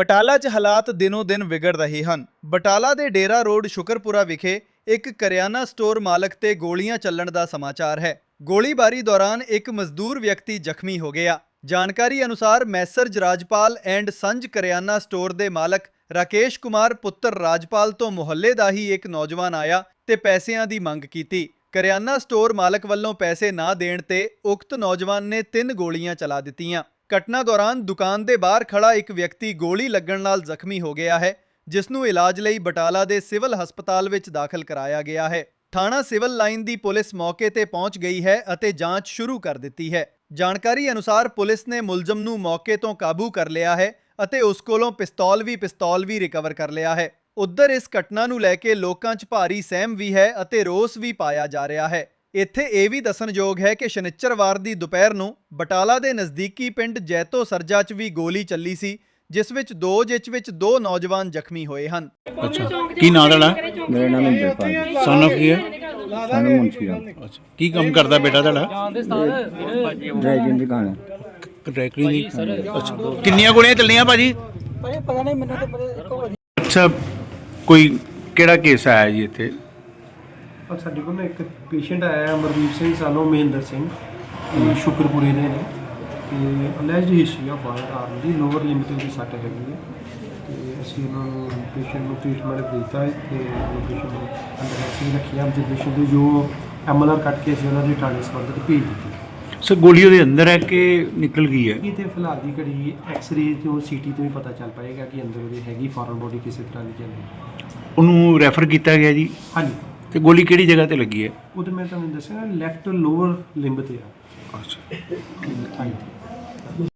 ਬਟਾਲਾ 'ਚ ਹਾਲਾਤ ਦਿਨੋ ਦਿਨ ਵਿਗੜ ਰਹੇ ਹਨ। ਬਟਾਲਾ ਦੇ ਡੇਰਾ ਰੋਡ ਸ਼ੁਕਰਪੁਰਾ ਵਿਖੇ ਇੱਕ ਕਰਿਆਨਾ ਸਟੋਰ ਮਾਲਕ ਤੇ ਗੋਲੀਆਂ ਚੱਲਣ ਦਾ ਸਮਾਚਾਰ ਹੈ। ਗੋਲੀਬਾਰੀ ਦੌਰਾਨ ਇੱਕ ਮਜ਼ਦੂਰ ਵਿਅਕਤੀ ਜ਼ਖਮੀ ਹੋ ਗਿਆ। ਜਾਣਕਾਰੀ ਅਨੁਸਾਰ ਮੈਸਰਜ ਰਾਜਪਾਲ ਐਂਡ ਸੰਜ ਕਰਿਆਨਾ ਸਟੋਰ ਦੇ ਮਾਲਕ ਰਾਕੇਸ਼ ਕੁਮਾਰ ਪੁੱਤਰ ਰਾਜਪਾਲ ਤੋਂ ਮੁਹੱਲੇ ਦਾ ਹੀ ਇੱਕ ਨੌਜਵਾਨ ਆਇਆ ਤੇ ਪੈਸਿਆਂ ਦੀ ਮੰਗ ਕੀਤੀ। ਕਰਿਆਨਾ ਸਟੋਰ ਮਾਲਕ ਵੱਲੋਂ ਪੈਸੇ ਨਾ ਦੇਣ ਤੇ ਉਕਤ ਨੌਜਵਾਨ ਨੇ ਤਿੰਨ ਗੋਲੀਆਂ ਚਲਾ ਦਿੱਤੀਆਂ। ਘਟਨਾ ਦੌਰਾਨ ਦੁਕਾਨ ਦੇ ਬਾਹਰ ਖੜਾ ਇੱਕ ਵਿਅਕਤੀ ਗੋਲੀ ਲੱਗਣ ਨਾਲ ਜ਼ਖਮੀ ਹੋ ਗਿਆ ਹੈ, ਜਿਸ ਨੂੰ ਇਲਾਜ ਲਈ ਬਟਾਲਾ ਦੇ ਸਿਵਲ ਹਸਪਤਾਲ ਵਿੱਚ ਦਾਖਲ ਕਰਾਇਆ ਗਿਆ ਹੈ। ਥਾਣਾ ਸਿਵਲ ਲਾਈਨ ਦੀ ਪੁਲਿਸ ਮੌਕੇ ਤੇ ਪਹੁੰਚ ਗਈ ਹੈ ਅਤੇ ਜਾਂਚ ਸ਼ੁਰੂ ਕਰ ਦਿੱਤੀ ਹੈ। ਜਾਣਕਾਰੀ ਅਨੁਸਾਰ ਪੁਲਿਸ ਨੇ ਮੁਲਜ਼ਮ ਨੂੰ ਮੌਕੇ ਤੋਂ ਕਾਬੂ ਕਰ ਲਿਆ ਹੈ ਅਤੇ ਉਸ ਕੋਲੋਂ ਪਿਸਤੌਲ ਵੀ ਪਿਸਤੌਲ ਵੀ ਰਿਕਵਰ ਕਰ ਲਿਆ ਹੈ। ਉੱਧਰ ਇਸ ਘਟਨਾ ਨੂੰ ਲੈ ਕੇ ਲੋਕਾਂ 'ਚ ਭਾਰੀ ਸਹਿਮ ਵੀ ਹੈ ਅਤੇ ਰੋਸ ਵੀ ਪਾਇਆ ਜਾ ਰਿਹਾ ਹੈ। ਇੱਥੇ ਇਹ ਵੀ ਦੱਸਣਯੋਗ ਹੈ ਕਿ ਸ਼ਨਿੱਚਰਵਾਰ ਦੀ ਦੁਪਹਿਰ ਨੂੰ ਬਟਾਲਾ ਦੇ ਨਜ਼ਦੀਕੀ ਪਿੰਡ ਜੈਤੋ ਸਰਜਾ 'ਚ ਵੀ ਗੋਲੀ ਚੱਲੀ ਸੀ ਜਿਸ ਵਿੱਚ ਦੋ ਜਿਸ ਵਿੱਚ ਦੋ ਨੌਜਵਾਨ ਜ਼ਖਮੀ ਹੋਏ ਹਨ। ਅੱਛਾ ਕੀ ਨਾਂ ਤੁਹਾਡਾ? ਮੇਰਾ ਨਾਮ ਇੰਦਰਪਾਲ ਸਨ of ਕੀ ਹੈ? ਸਾਨੂੰ ਮੁੰਸ਼ੀ ਦਾ ਅੱਛਾ ਕੀ ਕੰਮ ਕਰਦਾ ਬੇਟਾ ਤੁਹਾਡਾ? ਡਰਾਈਵਿੰਗ ਦੀ ਕਹਾਣੀ ਡਾਇਰੈਕਟਰੀ ਦੀ ਅੱਛਾ। ਕਿੰਨੀਆਂ ਗੋਲੀਆਂ ਚੱਲੀਆਂ ਭਾਜੀ? ਅੱਛਾ ਕੋਈ ਕਿਹੜਾ ਕੇਸ ਆਇਆ ਜੀ ਇੱਥੇ? ਔਰ ਸਾਡੇ ਕੋਲ ਨਾ ਇੱਕ ਪੇਸ਼ੈਂਟ ਆਇਆ ਹੈ ਅਮਰਦੀਪ ਸਿੰਘ ਸਾਨੂੰ ਮਹਿੰਦਰ ਸਿੰਘ ਇਹ ਸ਼ੁਕਰਪੁਰੇ ਦੇ ਨੇ। ਤੇ alleged history of wire arm the lower limit ਦੀ ਸੱਟ ਹੈਗੀ ਹੈ। ਤੇ ਅਸੀਂ ਉਹਨਾਂ ਨੂੰ ਪੇਸ਼ੈਂਟ ਨੂੰ ਟ੍ਰੀਟਮੈਂਟ ਦਿੱਤਾ ਹੈ ਤੇ ਪੇਸ਼ੈਂਟ ਨੂੰ ਅੰਦਰ ਐਸੀ ਰੱਖਿਆ। ਪੇਸ਼ੈਂਟ ਦੀ ਜੋ ਐਮਐਲਆਰ ਕੱਟ ਕੇ ਅਸੀਂ ਉਹਨਾਂ ਦੀ ਟਾਣੀ ਸੰਬੰਧਿਤ ਭੇਜ ਦਿੱਤੀ। ਸਰ ਗੋਲੀ ਉਹਦੇ ਅੰਦਰ ਹੈ ਕਿ ਨਿਕਲ ਗਈ ਹੈ? ਇਹ ਤੇ ਫਿਲਹਾਲ ਦੀ ਘੜੀ ਐਕਸ-ਰੇ ਤੋਂ ਸੀਟੀ ਤੋਂ ਹੀ ਪਤਾ ਚੱਲ ਪਾਏਗਾ ਕਿ ਅੰਦਰ ਉਹਦੀ ਹੈਗੀ ਫੋਰਨ ਬੋਡੀ ਕਿਸੇ ਤਰ੍ਹਾਂ ਦੀ ਜਾਂ ਨਹੀਂ। ਉਹਨੂੰ ਰੈਫਰ ਕੀਤਾ ਗਿਆ ਜੀ? ਹਾਂਜੀ। ਤੇ ਗੋਲੀ ਕਿਹੜੀ ਜਗ੍ਹਾ ਤੇ ਲੱਗੀ ਹੈ? ਉਹ ਤੇ ਮੈਂ ਤੁਹਾਨੂੰ ਦੱਸਿਆ ਲੈਫਟ ਲੋਅਰ ਲਿੰਬ ਤੇ ਆ। ਅੱਛਾ। ਥਾਈ ਤੇ